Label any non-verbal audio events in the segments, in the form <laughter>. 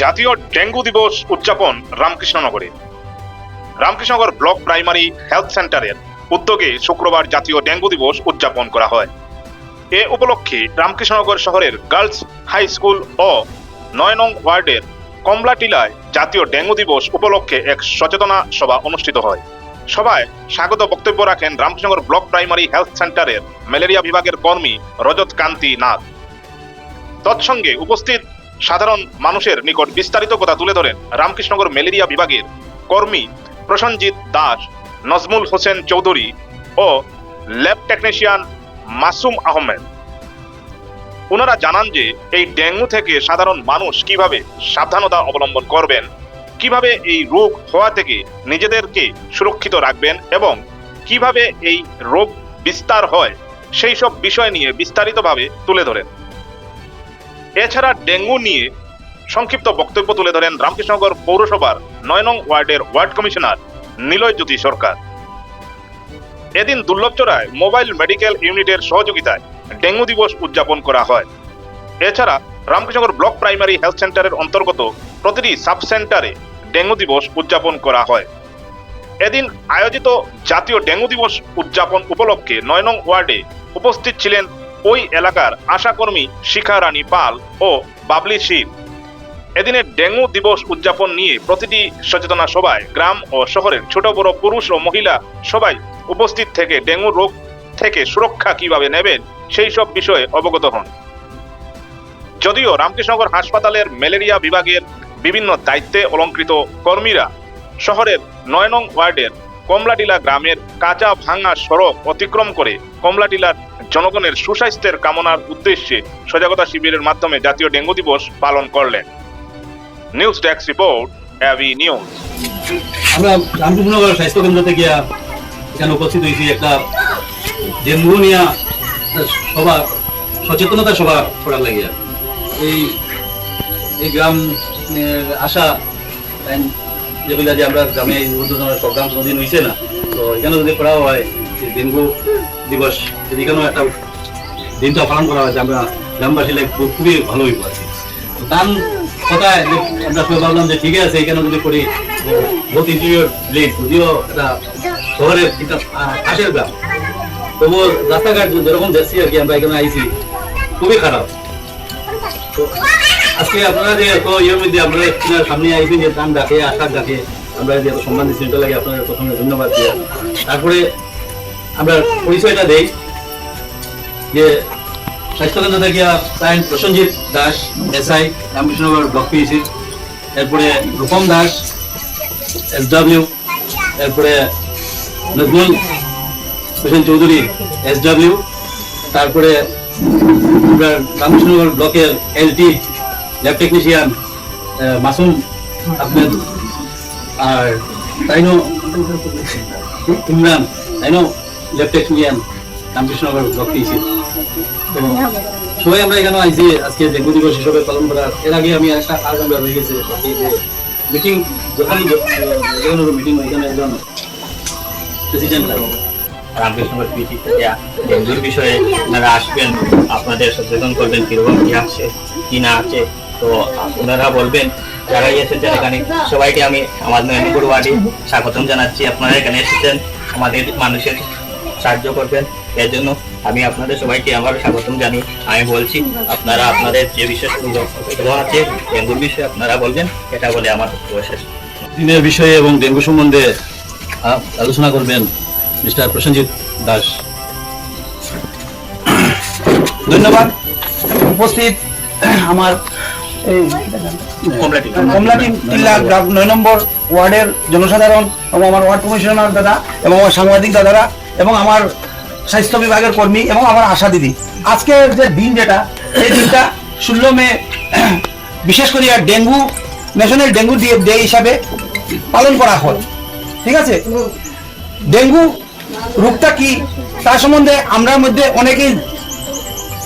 জাতীয় ডেঙ্গু দিবস উদযাপন রামকৃষ্ণনগরে। রামকৃষ্ণনগর ব্লক প্রাইমারি হেলথ সেন্টারের উদ্যোগে শুক্রবার জাতীয় ডেঙ্গু দিবস উদযাপন করা হয়। এ উপলক্ষে রামকৃষ্ণনগর শহরের গার্লস হাই স্কুল ও নয় নং ওয়ার্ডের কমলাটিলায় জাতীয় ডেঙ্গু দিবস উপলক্ষে এক সচেতনা সভা অনুষ্ঠিত হয়। সভায় স্বাগত বক্তব্য রাখেন রামকৃষ্ণনগর ব্লক প্রাইমারি হেলথ সেন্টারের ম্যালেরিয়া বিভাগের কর্মী রজত কান্তি নাথ। তৎসঙ্গে উপস্থিত সাধারণ মানুষের নিকট বিস্তারিত কথা তুলে ধরেন রামকৃষ্ণনগর ম্যালেরিয়া বিভাগের কর্মী প্রসঞ্জিৎ দাস, নজমুল হোসেন চৌধুরী ও ল্যাব টেকনিশিয়ান মাসুম আহমেদ। ওনারা জানান যে, এই ডেঙ্গু থেকে সাধারণ মানুষ কীভাবে সাবধানতা অবলম্বন করবেন, কীভাবে এই রোগ হওয়া থেকে নিজেদেরকে সুরক্ষিত রাখবেন এবং কীভাবে এই রোগ বিস্তার হয়, সেই সব বিষয় নিয়ে বিস্তারিতভাবে তুলে ধরেন। এছাড়া ডেঙ্গু নিয়ে সংক্ষিপ্ত বক্তব্য তুলে ধরেন রামকৃষ্ণনগর পৌরসভার নয় নং ওয়ার্ডের ওয়ার্ড কমিশনার নিলয় জ্যোতি সরকার। এদিন দুর্লভচড়ায় মোবাইল মেডিকেল ইউনিটের সহযোগিতায় ডেঙ্গু দিবস উদযাপন করা হয়। এছাড়া রামকৃষ্ণনগর ব্লক প্রাইমারি হেলথ সেন্টারের অন্তর্গত প্রতিটি সাব সেন্টারে ডেঙ্গু দিবস উদযাপন করা হয়। এদিন আয়োজিত জাতীয় ডেঙ্গু দিবস উদযাপন উপলক্ষে নয় নং ওয়ার্ডে উপস্থিত ছিলেন ওই এলাকার আশাকর্মী শিখা রানী পাল ও বাবলি শীল। এদিনের ডেঙ্গু দিবস উদযাপন নিয়ে প্রতিটি সচেতনা সভায় গ্রাম ও শহরের ছোট, বড় পুরুষ ও মহিলা সবাই উপস্থিত থেকে ডেঙ্গু রোগ থেকে সুরক্ষা কীভাবে নেবেন সেই সব বিষয়ে অবগত হন। যদিও রামকৃষ্ণনগর হাসপাতালের ম্যালেরিয়া বিভাগের বিভিন্ন দায়িত্বে অলঙ্কৃত কর্মীরা শহরের নয় নং ওয়ার্ডের কমলাটিলা গ্রামের কাঁচা ভাঙা সড়ক অতিক্রম করে কমলাটিলার জনগণের সুস্বাস্থ্যের কামনার উদ্দেশ্যে সজাগতা শিবিরের মাধ্যমে জাতীয় ডেঙ্গু দিবস পালন করলেন। News desk report অ্যাভি news. আমরা রামকৃষ্ণনগর স্বাস্থ্য কেন্দ্রতে গিয়া এখানে উপস্থিত হয়েছি। একটা ডেঙ্গু নিয়ে সভা, সচেতনতা সভা করার লাগিয়া। এই এই গ্রাম আশা যেগুলা যে আমরা গ্রামে প্রোগ্রাম কোনোদিন হয়েছে না। তো এখানে যদি করা হয় ডেঙ্গু দিবস এখানেও একটা দিনটা পালন করা হয় যে আমরা গ্রামবাসী খুবই ভালো হইব তো তার কথায় আমরা সবাই ভাবলাম যে ঠিক আছে, এখানে যদি করি বহুত যদিও এটা শহরের গ্রাম। রাস্তাঘাট যেরকম দেখছি আর কি, আমরা এখানে আইছি, খুবই খারাপ। আজকে আপনারা যে এত ইয়ের মধ্যে সামনে যে দান আমরা যে এত সম্মান দিচ্ছি, এটা লাগে আপনাদের প্রথমে ধন্যবাদ দিয়ে। তারপরে আমরা পরিচয়টা দেই যে স্বাস্থ্যকেন্দ্র থেকে প্রায় Prasenjit Das, SI, Ramkrishnanagar block PAC এরপরে রূপম দাস, এস ডাব্লিউ, এরপরে নজমুল হোসেন চৌধুরী, এস ডাব্লিউ, তারপরে রামকৃষ্ণনগর ব্লকের LT lab technician Masum Ahmed আর তাইনো ইমরান, তাইনো তো সবাই আমরা এখানে আজকে ডেঙ্গু দিবস হিসেবে পালন করার। এর আগে আমি একটা গেছে মিটিং যখনই মিটিং ওইখানে একজন প্রেসিডেন্ট রামকৃষ্ণগর পিটি ডেঙ্গুর বিষয়ে আপনারা আসবেন, আপনাদের সচেতন করবেন কীরকম কি আছে, কি না আছে। তো আপনারা বলবেন, যারা এসেছেন এখানে, সবাইকে আমি আমার নয়নপুর ওয়ার্ডে স্বাগতম জানাচ্ছি। আপনারা এখানে এসেছেন, আমাদের মানুষের সাহায্য করবেন। এর জন্য আমি আপনাদের সবাইকে আমার স্বাগতম জানি। আমি বলছি আপনারা আপনাদের যে বিশেষ আছে ডেঙ্গুর বিষয়ে আপনারা বলবেন এটা বলে আমার বক্তব্য শেষ। দিনের বিষয়ে এবং ডেঙ্গু সম্বন্ধে আলোচনা করবেন মিস্টার প্রসেনজিৎ দাস। ধন্যবাদ। উপস্থিত আমার এই কমলাটি টিল্লা গ্রাম নয় নম্বর ওয়ার্ডের জনসাধারণ এবং আমার ওয়ার্ড কমিশনার দাদা এবং আমার সাংবাদিক দাদারা এবং আমার স্বাস্থ্য বিভাগের কর্মী এবং আমার আশা দিদি। আজকের যে দিন যেটা এই দিনটা ষোলো মে, <clears throat> বিশেষ করে আর ডেঙ্গু, ন্যাশনাল ডেঙ্গু ডে হিসাবে পালন করা হয়। ঠিক আছে? ডেঙ্গু রোগটা কি? তার সম্বন্ধে আমরা মধ্যে অনেকেই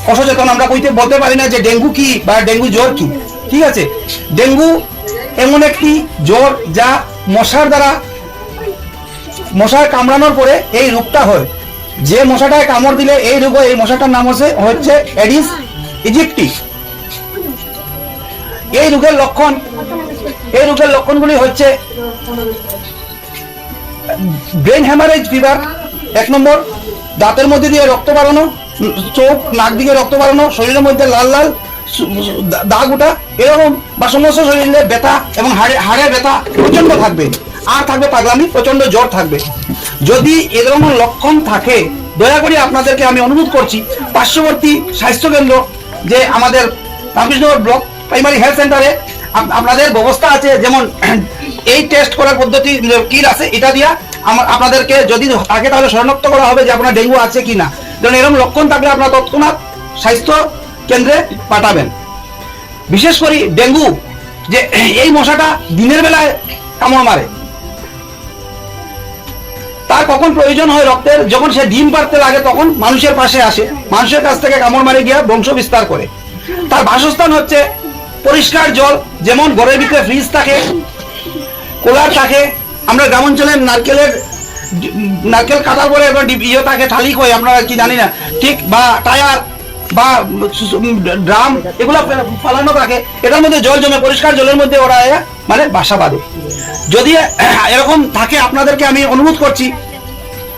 অসচেতন, আমরা কইতে, বলতে পারি না যে ডেঙ্গু কি বা ডেঙ্গু জ্বর কি। ঠিক আছে? ডেঙ্গু এমন একটি জ্বর যা মশার দ্বারা মশার কামড়ানোর পরে এই রোগটা হয়। যে মশাটায় কামড় দিলে এই রোগ এই মশাটার নাম হচ্ছে হচ্ছে এডিস ইজিপ্টি এই রোগের লক্ষণ, এই রোগের লক্ষণগুলি হচ্ছে ব্রেন হ্যামারেজ ফিভার, এক নম্বর, দাঁতের মধ্যে দিয়ে রক্ত বাড়ানো, চোখ, নাক দিকে রক্ত বাড়ানো, শরীরের মধ্যে লাল লাল দাগ ওঠা, এরকম বা সমস্ত শরীরে ব্যথা এবং হাড়ে হাড়ে ব্যথা প্রচণ্ড থাকবে। আর থাকবে পাগলামি প্রচণ্ড জ্বর থাকবে। যদি এরকম লক্ষণ থাকে, দয়া করে আপনাদেরকে আমি অনুরোধ করছি, পার্শ্ববর্তী স্বাস্থ্যকেন্দ্র, যে আমাদের রামকৃষ্ণগর ব্লক প্রাইমারি হেলথ সেন্টারে আপনাদের ব্যবস্থা আছে, যেমন <clears throat> এই টেস্ট করার পদ্ধতি কি আছে, এটা দিয়া আমার আপনাদেরকে যদি থাকে তাহলে শনাক্ত করা হবে যে আপনার ডেঙ্গু আছে কি না। কারণ এরকম লক্ষণ থাকলে আপনার তৎক্ষণাৎ স্বাস্থ্য কেন্দ্রে পাঠাবেন। বিশেষ করে ডেঙ্গু, যে এই মশাটা দিনের বেলায় কামড় মারে। তার কখন প্রয়োজন হয় রক্তের? যখন সে ডিম পারতে লাগে, তখন মানুষের পাশে আসে। মানুষের কাছ থেকে কামড় মারে গিয়ে বংশ বিস্তার করে। তার বাসস্থান হচ্ছে পরিষ্কার জল, যেমন ঘরের ভিতরে ফ্রিজ থাকে কুলার থাকে। আমরা গ্রামাঞ্চলের নারকেলের, নারকেল কাটার পরে একবার ইয়ে থাকে, থালি কই, আমরা কি জানি না। ঠিক, বা টায়ার, বা ড্রাম, এগুলো ফালানো থাকে। এটার মধ্যে জল জমে, পরিষ্কার জলের মধ্যে ওরা মানে বাসা বাঁধে যদি এরকম থাকে আপনাদেরকে আমি অনুরোধ করছি,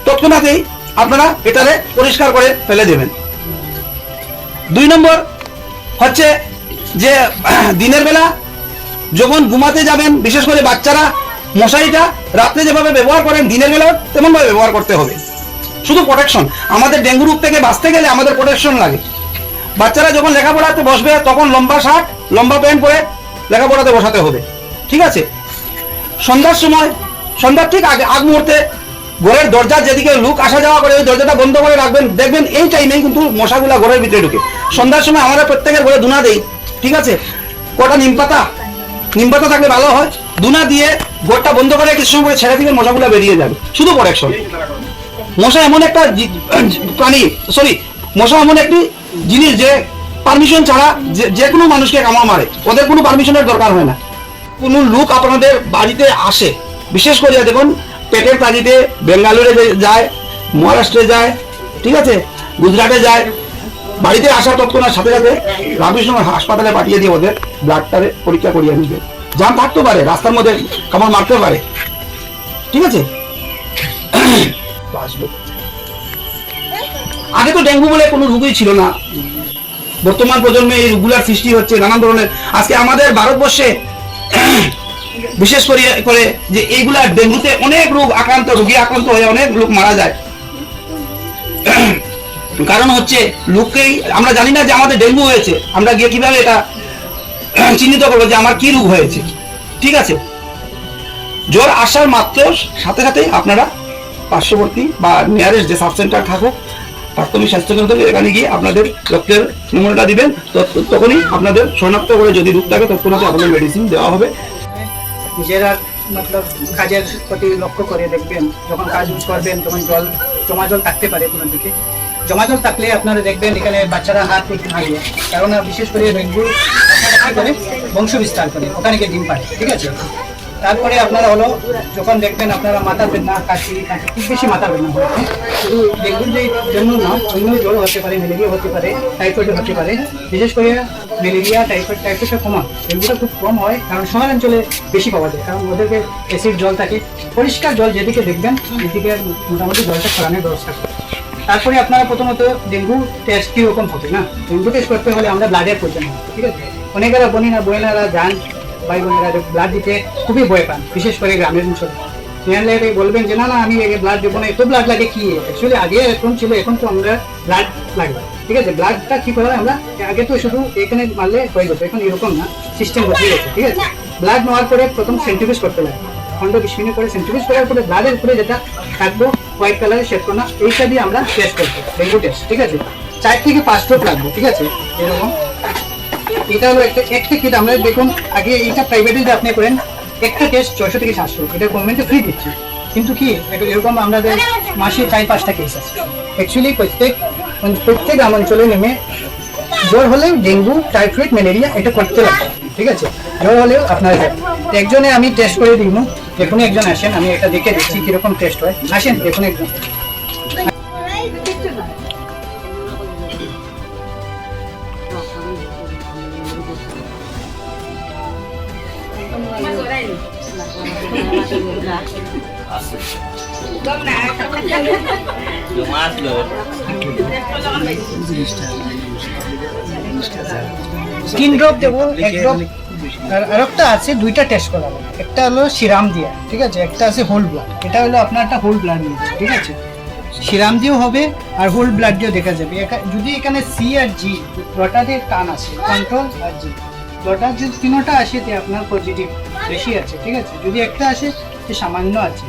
তৎক্ষণাতেই আপনারা এটারে পরিষ্কার করে ফেলে দেবেন। দুই নম্বর হচ্ছে যে, দিনের বেলা যখন ঘুমাতে যাবেন, বিশেষ করে বাচ্চারা, মশারিটা রাত্রে যেভাবে ব্যবহার করেন, দিনের বেলাও তেমনভাবে ব্যবহার করতে হবে। শুধু প্রোটেকশন আমাদের ডেঙ্গু রোগ থেকে বাঁচতে গেলে আমাদের প্রোটেকশন লাগে। বাচ্চারা যখন লেখাপড়াতে বসবে, তখন লম্বা শার্ট, লম্বা প্যান্ট পরে লেখাপড়াতে বসাতে হবে। ঠিক আছে? সন্ধ্যার সময়, সন্ধ্যার ঠিক আগে, আগ মুহূর্তে ঘরের দরজার যেদিকে লোক আসা যাওয়া করে, ওই দরজাটা বন্ধ করে রাখবেন। দেখবেন এই টাইমেই কিন্তু মশাগুলা ঘরের ভিতরে ঢুকে। সন্ধ্যার সময় আমরা প্রত্যেকের ঘরে ধুনা দেই, ঠিক আছে? কটা নিম পাতা? নিম পাতা থাকলে ভালো হয়। ধুনা দিয়ে ঘরটা বন্ধ করে কিছু সময় ছেড়ে দিবেন, মশাগুলা বেরিয়ে যাবে। শুধু প্রোটেকশন মশা এমন একটা প্রাণী সরি মশা এমন একটি জিনিস যে পারমিশন ছাড়া যে যে কোনো মানুষকে কামড় মারে। ওদের কোনো পারমিশনের দরকার হয় না। কোনো লোক আপনাদের বাড়িতে আসে। বিশেষ করে দেখুন, পেটের তাগিদে বেঙ্গালুরে যায়, মহারাষ্ট্রে যায়, ঠিক আছে? গুজরাটে যায়। বাড়িতে আসা তৎক্ষণাৎ সাথে সাথে রামকৃষ্ণ হাসপাতালে পাঠিয়ে দিয়ে ওদের ব্লাডটারে পরীক্ষা করিয়ে নিবে। জাম থাকতে পারে, রাস্তার মধ্যে কামড় মারতে পারে। ঠিক আছে? আগে তো ডেঙ্গু বলে কোনো রোগই ছিল না। বর্তমান প্রজন্মে এই রোগগুলার সৃষ্টি হচ্ছে নানান ধরনের। আজকে আমাদের ভারতবর্ষে <coughs> বিশেষ করে যে এইগুলা ডেঙ্গুতে অনেক রোগ আক্রান্ত, রোগী আক্রান্ত হয়ে অনেক লোক মারা যায়। <coughs> কারণ হচ্ছে লোককেই, আমরা জানি না যে আমাদের ডেঙ্গু হয়েছে, আমরা গিয়ে কীভাবে এটা <coughs> চিহ্নিত করব যে আমার কি রোগ হয়েছে। ঠিক আছে? জ্বর, আসার মাত্র সাথে সাথে আপনারা পার্শ্ববর্তী বা নিয়ারেস্ট যে সাব সেন্টার থাকুক প্রাথমিক স্বাস্থ্যকেন্দ্র এখানে গিয়ে আপনাদের রক্তের নমুনাটা দিবেন। তখনই আপনাদের শনাক্ত করে যদি রোগ থাকে, তৎক্ষণাৎ আপনাদের মেডিসিন দেওয়া হবে। মতলব কাজের প্রতি লক্ষ্য করে দেখবেন, যখন কাজ করবেন, তখন জল, জমা জল থাকতে পারে কোনো দিকে। জমা জল থাকলে আপনারা দেখবেন এখানে বাচ্চারা হাত থাকে কারণ বিশেষ করে ডেঙ্গু করে বংশ বিস্তার করে, ওখানে ডিম পারে ঠিক আছে? তারপরে আপনারা হলো, যখন দেখবেন আপনারা মাথা বেদনা, কাশি খুব বেশি মাথা বেদনা শুধু ডেঙ্গুর যে জন্য না অন্য জ্বর হতে পারে, ম্যালেরিয়া হতে পারে টাইফয়েড হতে পারে। বিশেষ করে ম্যালেরিয়া টাইফয়েড টাইফয়েডটা কমন ডেঙ্গুটা খুব কম হয়, কারণ শহরাঞ্চলে বেশি পাওয়া যায়। কারণ ওদেরকে অ্যাসিড জল থাকে, পরিষ্কার জল যেদিকে দেখবেন সেদিকে মোটামুটি জলটা ছড়ানোর ব্যবস্থা করে। তারপরে আপনারা প্রথমত ডেঙ্গু টেস্ট কীরকম হবে না? ডেঙ্গু টেস্ট করতে হলে আমরা ব্লাডের প্রয়োজন হয়, ঠিক আছে? অনেকেরা বনি না বোনেরা যান ভাই বোনেরা ব্লাড দিতে খুবই ভয় পান, বিশেষ করে গ্রামের অঞ্চলে জানলে বলবেন যে, না না, আমি আগে ব্লাড দেবো না, এত ব্লাড লাগে কি? অ্যাকচুয়ালি আগে এখন ছিল, এখন তো আমরা ব্লাড লাগবে। ঠিক আছে ব্লাডটা কি করা আমরা? আগে তো শুধু এখানে মারলে হয়ে যেত এখন এরকম না সিস্টেম বদলে গেছে, ঠিক আছে? ব্লাড নেওয়ার পরে প্রথম সেন্ট্রিফিউজ করতে লাগে পনেরো বিশ মিনিট করে সেন্ট্রিফিউজ করার পরে ব্লাডের উপরে যেটা থাকব হোয়াইট কালারের শেড করা এইটা দিয়ে আমরা টেস্ট করব ডেঙ্গু টেস্ট ঠিক আছে? চার থেকে পাঁচ ড্রপ লাগবে ঠিক আছে? এরকম। এটা হলো একটা একটা কিট আমরা দেখুন, আগে এটা প্রাইভেটে যে আপনি করেন, একটা টেস্ট ছয়শো থেকে সাতশো, এটা গভর্নমেন্টে ফ্রি দিচ্ছে। কিন্তু কি এরকম আমাদের মাসে চার পাঁচটা কেস আছে। অ্যাকচুয়ালি প্রত্যেক প্রত্যেক গ্রাম অঞ্চলে নেমে জ্বর হলে ডেঙ্গু টাইফয়েড ম্যালেরিয়া এটা করতে লাগবে ঠিক আছে? জ্বর হলেও আপনার একজনে আমি টেস্ট করে দিব দেখুন, একজন আসেন, আমি এটা দেখে দিচ্ছি কীরকম টেস্ট হয়। আসেন, দেখুন একজন। তিন ড্রপ দেবো, এক ড্রপ আর আরেকটা আছে, দুইটা টেস্ট করাবো। একটা হলো সিরাম দিয়া, ঠিক আছে? একটা আছে হোল ব্লাড এটা হলো আপনার একটা হোল ব্লাড নিয়েছে ঠিক আছে? সিরাম দিয়েও হবে, আর হোল ব্লাড দিয়েও দেখা যাবে। যদি এখানে সি আর জি দুটাতে টান আছে কন্ট্রোল আর জি দুটা যদি তিনোটা আসে, তে আপনার পজিটিভ বেশি আছে, ঠিক আছে? যদি একটা আসে তে সামান্য আছে।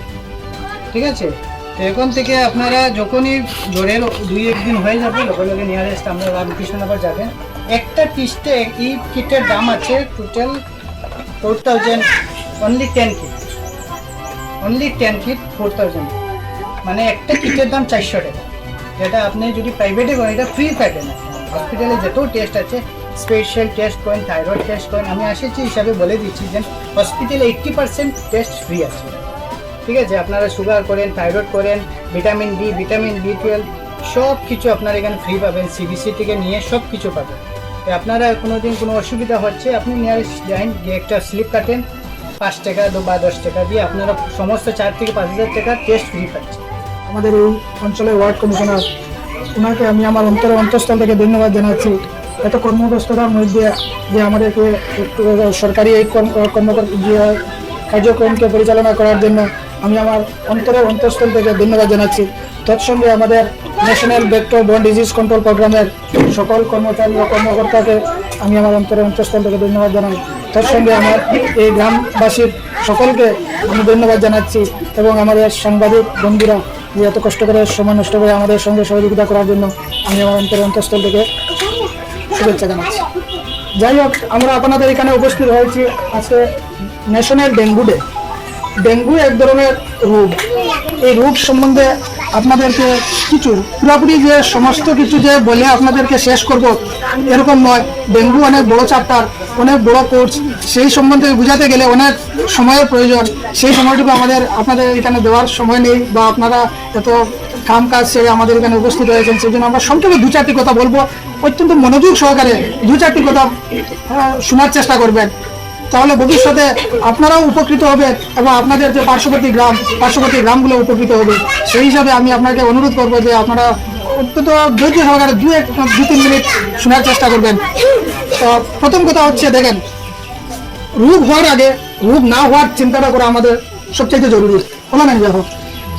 ঠিক আছে? তো এখন থেকে আপনারা যখনই জ্বরের দুই একদিন হয়ে যাবে লগে লগে নিয়ারেস্ট আমরা রামকৃষ্ণনগর যাবেন। একটা টিস্টে এই কিটের দাম আছে total four thousand only ten kit only ten kit four thousand মানে একটা কিটের দাম চারশো টাকা। যেটা আপনি যদি প্রাইভেটে করেন, এটা ফ্রি পাবেন হসপিটালে যত টেস্ট আছে স্পেশাল টেস্ট করেন থাইরয়েড টেস্ট করেন আমি আসেছি হিসাবে বলে দিচ্ছি যে হসপিটালে এইট্টি পার্সেন্ট টেস্ট ফ্রি আছে। ঠিক আছে, আপনারা সুগার করেন থাইরয়েড করেন vitamin D vitamin B twelve সব কিছু আপনারা এখানে ফ্রি পাবেন সিবিসি থেকে নিয়ে সব কিছু পাবেন আপনারা কোনো দিন কোনো অসুবিধা হচ্ছে, আপনি নিয়ারেস্ট যান গিয়ে একটা স্লিপ কাটেন, পাঁচ টাকা বা দশ টাকা দিয়ে আপনারা সমস্ত চার থেকে পাঁচ হাজার টাকা টেস্ট ফ্রি পাচ্ছেন। আমাদের এই অঞ্চলের ওয়ার্ড কমিশনার ওনাকে আমি আমার অন্তর অন্তঃস্থল থেকে ধন্যবাদ জানাচ্ছি। এত কর্মব্যস্ততার মধ্যে যে আমাদেরকে সরকারি এই কর্ম- কর্মকর- যে কার্যক্রমকে পরিচালনা করার জন্য আমি আমার অন্তরের অন্তঃস্থল থেকে ধন্যবাদ জানাচ্ছি। তৎসঙ্গে আমাদের national vector borne disease control প্রোগ্রামের সকল কর্মচারী ও কর্মকর্তাকে আমি আমার অন্তরের অন্তঃস্থল থেকে ধন্যবাদ জানাই। তার সঙ্গে আমার এই গ্রামবাসীর সকলকে আমি ধন্যবাদ জানাচ্ছি এবং আমাদের সাংবাদিক বন্ধুরা যে এত কষ্ট করে সময় নষ্ট করে আমাদের সঙ্গে সহযোগিতা করার জন্য আমি আমার অন্তরের অন্তঃস্থল থেকে শুভেচ্ছা জানাচ্ছি। যাই হোক, আমরা আপনাদের এখানে উপস্থিত হয়েছি আজকে ন্যাশনাল ডেঙ্গু ডে ডেঙ্গু এক ধরনের রোগ। এই রোগ সম্বন্ধে আপনাদেরকে কিছু পুরোপুরি যে সমস্ত কিছু যে বলে আপনাদেরকে শেষ করব, এরকম নয়। ডেঙ্গু অনেক বড় চাপ্টার অনেক বড় কোর্স সেই সম্বন্ধে বোঝাতে গেলে অনেক সময়ের প্রয়োজন। সেই সময়টুকু আমাদের, আপনাদের এখানে দেওয়ার সময় নেই বা আপনারা এত কাম কাজ ছেড়ে আমাদের এখানে উপস্থিত হয়েছেন। সেই জন্য আমরা সংক্ষেপে দু চারটি কথা বলব। অত্যন্ত মনোযোগ সহকারে দু চারটি কথা শোনার চেষ্টা করবেন। তাহলে ভবিষ্যতে আপনারাও উপকৃত হবেন এবং আপনাদের যে পার্শ্ববর্তী গ্রাম, পার্শ্ববর্তী গ্রামগুলো উপকৃত হবে, সেই হিসাবে আমি আপনাকে অনুরোধ করব যে আপনারা অত্যন্ত ধৈর্য সহকারে দু এক, দু তিন মিনিট শোনার চেষ্টা করবেন। তো প্রথম কথা হচ্ছে, দেখেন, রোগ হওয়ার আগে, রোগ না হওয়ার চিন্তাটা করা আমাদের সবচেয়ে জরুরি। কোনো না দেখো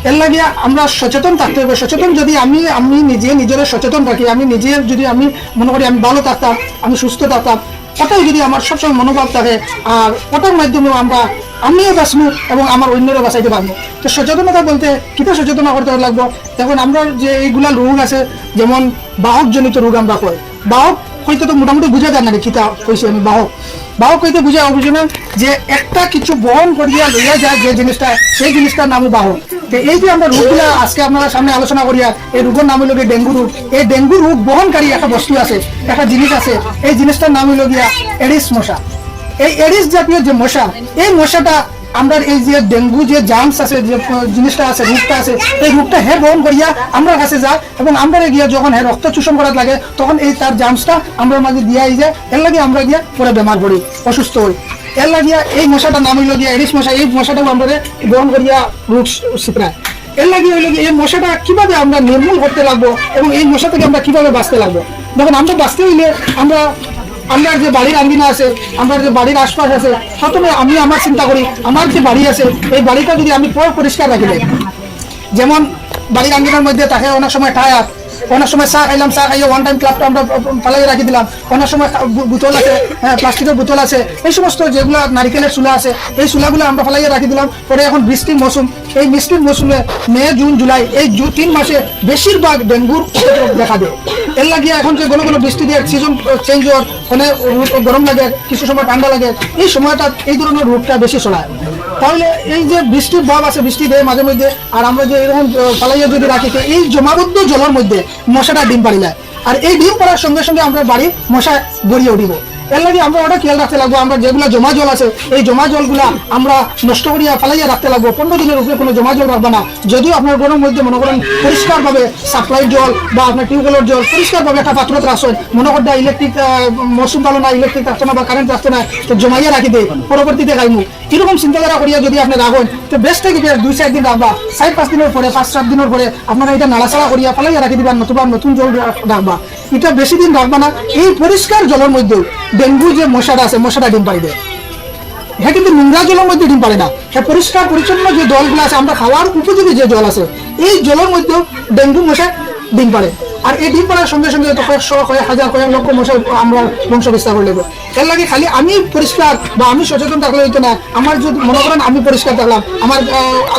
এর লাগে আমরা সচেতন থাকতে হবে। সচেতন যদি আমি আমি নিজে নিজের সচেতন রাখি আমি নিজে যদি আমি মনে করি আমি ভালো থাকতাম আমি সুস্থ থাকতাম ওটাই যদি আমার সবসময় মনোভাব থাকে, আর ওটার মাধ্যমে আমরা, আমিও বাঁচবো এবং আমার অন্যরা বাঁচাইতে পারব। তো সচেতনতা বলতে কিতা সচেতনা করতে লাগবো? দেখুন, আমরা যে এইগুলা রোগ আছে, যেমন বাহকজনিত রোগ আমরা কই বাহক হয়তো তো মোটামুটি বুঝা যায় না রে কিতা কইছি আমি, বাহক। বাহক কইতে বুঝা অভিযোজন যে একটা কিছু বহন করিয়া লইয়া যায় যে জিনিসটা, সেই জিনিসটার নাম বাহক। এই যে আমরা রোগগুলা আজকে আপনারা সামনে আলোচনা করিয়া, এই রোগের নাম হইল ডেঙ্গু রোগ। এই ডেঙ্গু রোগ বহনকারী একটা বস্তু আছে, একটা জিনিস আছে, এই জিনিসটার নাম হইল গিয়া এডিস মশা। এই এডিস জাতীয় যে মশা, এই মশাটা আমরা এই যে ডেঙ্গু যে জার্মস আছে, যে জিনিসটা আছে, রোগটা আছে, এই রোগটা হে বহন করিয়া আমরা কাছে যায় এবং আমরা গিয়া যখন হে রক্ত চূষণ করার লাগে, তখন এই তার জার্মসটা আমরা মাঝে দিয়া এই যে এর লাগে আমরা গিয়া পরে বেমার পড়ি, অসুস্থ হই। এই মশা, এই মশাটাও আমরা বহন করিয়া শিপড়ায় এর এই মশাটা কীভাবে আমরা নির্মূল করতে লাগবো এবং এই মশা থেকে আমরা কীভাবে বাঁচতে লাগবো? দেখুন, আমরা বাঁচতে হইলে আমরা যে বাড়ির আঙ্গিনা আছে, আমরা যে বাড়ির আশপাশ আছে, প্রথমে আমি আমার চিন্তা করি, আমার যে বাড়ি আছে, এই বাড়িটা যদি আমি পর পরিষ্কার রাখি যেমন বাড়ির আঙ্গিনার মধ্যে থাকে অনেক সময় টায়ার অনেক সময় চা খাইলাম, চা খাইয়ে ওয়ান টাইম ক্লাবটা আমরা পালাই রাখি দিলাম। অনেক সময় বোতল আছে হ্যাঁ প্লাস্টিকের বোতল আছে, এই সমস্ত যেগুলো নারিকেলের চুলা আছে, এই চুলাগুলো আমরা ফালাইয়ে রাখি দিলাম। পরে এখন বৃষ্টির মৌসুম, এই বৃষ্টির মৌসুমে মে, জুন, জুলাই, এই তিন মাসে বেশিরভাগ ডেঙ্গুর দেখা দেয়। এর লাগিয়ে এখন যে কোনো কোনো বৃষ্টি দিয়ে সিজন চেঞ্জ হওয়ার রোগ- গরম লাগে, কিছু সময় ঠান্ডা লাগে, এই সময়টা এই ধরনের রোগটা বেশি ছড়ায় তাহলে এই যে বৃষ্টির ভাব আছে, বৃষ্টি দেয় মাঝে মধ্যে, আর আমরা যে এরকম ফালাইয়া যদি রাখি এই জমাবদ্ধ জলের মধ্যে মশাটা ডিম পাড়ি যায় আর এই ডিম পড়ার সঙ্গে সঙ্গে আমরা বাড়ি মশা গড়িয়ে উঠিব। এর লাগে আমরা ওটা খেয়াল রাখতে লাগবো, আমরা যেগুলো জমা জল আছে, এই জমা জলগুলা আমরা নষ্ট করিয়া ফেলাইয়া রাখতে লাগবো। পনেরো দিনের উপরে কোনো জমা জল রাখব না। যদিও আপনার ঘরের মধ্যে মনে করেন পরিষ্কারভাবে সাপ্লাই জল বা আপনার টিউবওয়েলের জল পরিষ্কারভাবে একটা পাত্রত রাখছেন মনে করতে ইলেকট্রিক মৌসুম ভালো না ইলেকট্রিক আসছে না বা কারেন্ট আসছে না, তো জমাইয়া রাখি দেয় পরবর্তীতে খাইমু এরকম চিন্তাধারা করিয়া যদি আপনি রাখেন তো বেশ থেকে দুই, চার দিন রাখবা। চার, পাঁচ দিনের পরে, পাঁচ, সাত দিনের পরে আপনারা এটা নাড়াচাড়া করিয়া ফেলাইয়া রাখি দিবা, নতুবা নতুন জল রাখবা। এটা বেশি দিন রাখবা না, এই পরিষ্কার জলের মধ্যে ডেঙ্গু যে মশাটা আছে, মশাটা ডিম পাই দেয় হ্যাঁ কিন্তু নোংরা জলের মধ্যে ডিম পারে না। হ্যাঁ পরিষ্কার পরিচ্ছন্ন যে জলগুলো আছে, আমরা খাওয়ার উপযোগী যে জল আছে, এই জলের মধ্যে ডেঙ্গু মশা ডিম পারে। আর এই ডিম পাড়ার সঙ্গে সঙ্গে তো কয়েকশো, কয়েক হাজার, কয়েক লক্ষ মশা আমরা বংশ বিস্তার করে দেবো এর লাগে খালি আমি পরিষ্কার বা আমি সচেতন থাকলে হইতো না। আমার যদি মনে করেন আমি পরিষ্কার থাকলাম, আমার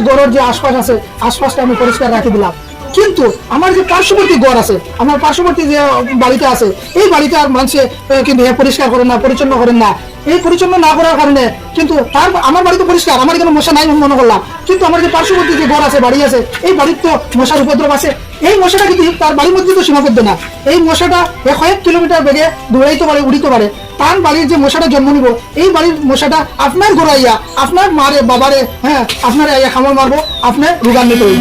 ঘরের যে আশপাশ আছে, আশপাশটা আমি পরিষ্কার রাখি দিলাম। কিন্তু আমার যে পার্শ্ববর্তী ঘর আছে, আমার পার্শ্ববর্তী যে বাড়িতে আছে, এই বাড়িতে আর মানুষে কিন্তু পরিষ্কার করেন না, পরিচ্ছন্ন করেন না। এই পরিচ্ছন্ন না করার কারণে কিন্তু তার, আমার বাড়ি তো পরিষ্কার, আমার এখানে মশা নাই মনে করলাম। কিন্তু আমার যে পার্শ্ববর্তী যে ঘর আছে, বাড়ি আছে, এই বাড়ির তো মশার উপদ্রব আছে। এই মশাটা কিন্তু তার বাড়ির মধ্যে তো সীমাবদ্ধ না। এই মশাটা কয়েক কিলোমিটার বেগে দৌড়াইতে পারে, উড়িতে পারে। তার বাড়ির যে মশাটা জন্ম নিব, এই বাড়ির মশাটা আপনার ঘোরাইয়া, আপনার মারে, বাবারে হ্যাঁ আপনার আইয়া খামার মারবো আপনার রোগান্বিত হইব